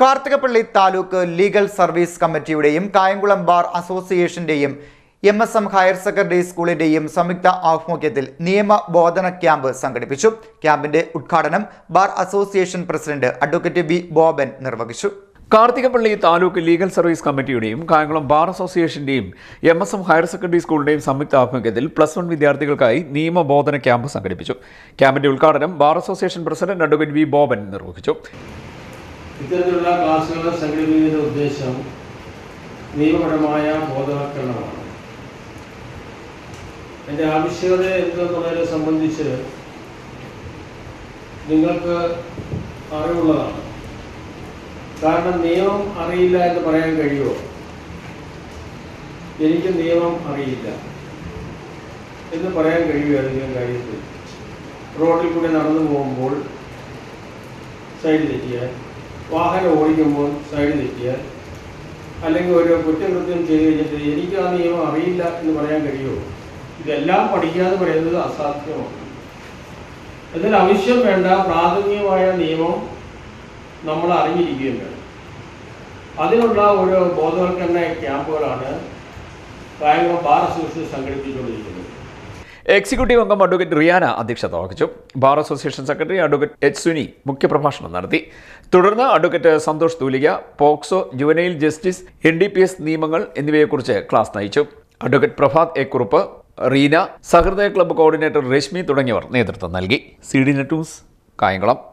Karthikappally taluk legal service കമ്മിറ്റിയുടെയും Kayamkulam bar അസോസിയേഷന്റെയും M S M higher secondary സ്കൂളിന്റെയും സംയുക്ത ആഭിമുഖ്യത്തിൽ നിയമ ബോധന ക്യാമ്പ് സംഘടിപ്പിച്ചു. ക്യാമ്പിന്റെ ഉദ്ഘാടനം bar association president advocate V Boban നിർവഹിച്ചു. കാർത്തികപ്പള്ളി താലൂക്ക് ലീഗൽ സർവീസ് കമ്മിറ്റിയുടെയും Kayamkulam bar അസോസിയേഷന്റെയും M S M higher secondary സ്കൂളിന്റെയും സംയുക്ത ആഭിമുഖ്യത്തിൽ പ്ലസ് വൺ വിദ്യാർത്ഥികൾക്കായി നിയമബോധന ക്യാമ്പ് സംഘടിപ്പിച്ചു. ക്യാമ്പിന്റെ ഉദ്ഘാടനം bar association president advocate V Boban നിർവഹിച്ചു. ഇത്തരത്തിലുള്ള ക്ലാസ്സുകൾ സംഘടിപ്പിക്കുന്നതിന്റെ ഉദ്ദേശം നിയമപരമായ ബോധവൽക്കരണമാണ്. എന്റെ ആവശ്യകത എന്തെന്നുള്ളതിനെ സംബന്ധിച്ച് നിങ്ങൾക്ക് അറിവുള്ളതാണ്. കാരണം നിയമം അറിയില്ല എന്ന് പറയാൻ കഴിയുമോ? എനിക്ക് നിയമം അറിയില്ല എന്ന് പറയാൻ കഴിയുമോ? ഏതെങ്കിലും കാര്യത്തിൽ റോഡിൽ കൂടി നടന്നു പോകുമ്പോൾ സൈഡ് തെറ്റിയാൽ വാഹനം ഓടിക്കുമ്പോൾ സൈഡ് തെറ്റിയാൽ അല്ലെങ്കിൽ ഒരു കുറ്റകൃത്യം ചെയ്ത് കഴിഞ്ഞിട്ട് എനിക്ക് ആ നിയമം അറിയില്ല എന്ന് പറയാൻ കഴിയുമോ? ഇതെല്ലാം പഠിക്കാതെ പറയുന്നത് അസാധ്യമാണ്. എന്നാൽ ആവശ്യം വേണ്ട പ്രാഥമികമായ നിയമം നമ്മൾ അറിഞ്ഞിരിക്കുകയും വേണം അതിനുള്ള ഒരു ബോധവൽക്കരണ ക്യാമ്പുകളാണ് കായംകുളം ബാർ അസോസിയേഷൻ സംഘടിപ്പിച്ചുകൊണ്ടിരിക്കുന്നത്. എക്സിക്യൂട്ടീവ് അംഗം അഡ്വക്കേറ്റ് റിയാന അധ്യക്ഷത വഹിച്ചു. Bar association secretary advocate H Suni മുഖ്യപ്രഭാഷണം നടത്തി. തുടർന്ന് advocate Santhosh Thoolika POCSO juvenile justice N D P S നിയമങ്ങൾ എന്നിവയെക്കുറിച്ച് ക്ലാസ് നയിച്ചു. Advocate Prabhath A Kurup Reena Sahrudaya club coordinator Reshmi തുടങ്ങിയവർ നേതൃത്വം നൽകി. C D net news Kayamkulam.